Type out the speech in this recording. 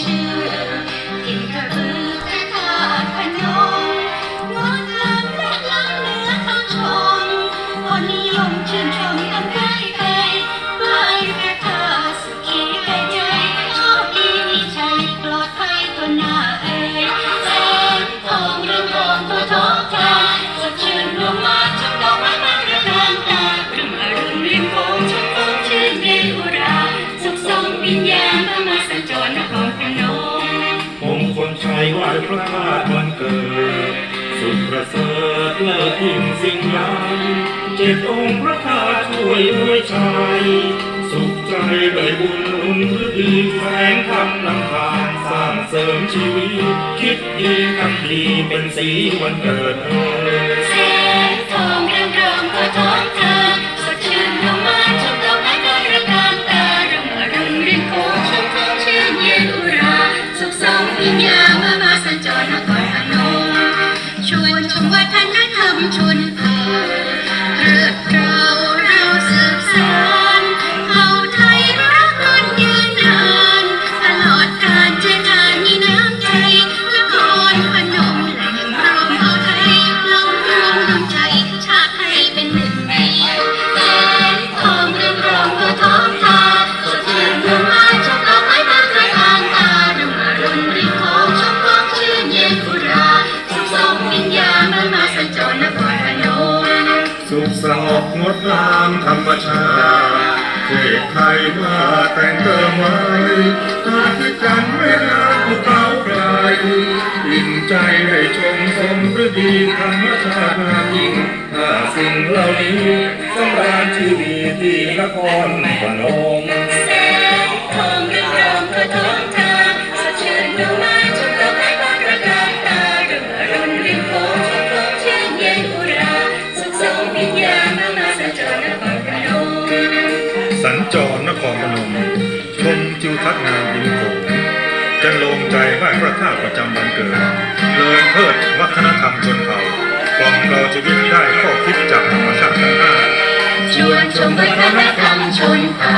ชื่ มงชัยไหวพระธาตุวันเกิด สุดประเสริฐเลิศยิ่งสิ่งใดเจ็ดองค์พระธาตุช่วยด้วยชัยสุขใจเลยบุญอุ่นฤดีแสงคำนำทางสร้างเสริมชีวิต คิดดีทำดีเป็นสีวันเกิดเธอ วัฒนธรรมชนเผ่าเลือ งบงดงามธรรมชาติเทพไทยมาแต่งเติมไว้อาทิตย์จันทร์เวลาภูเขาไกลอิ่มใจได้ชมสมฤดีธรรมชาติงามยิ่งถ้าสิ่งเหล่านี้สำราญชีวิตที่นครพนม ทัศน์งามริมโผงจะลงใจไหว้พระธาตุประจำวันเกิดเลินเทิดวัฒนธรรมชนเผ่ากล่อมเราชีวิตได้ข้อคิดจากธรรมชาติทั้งห้าชวนชมวัฒนธรรมชนเผ่า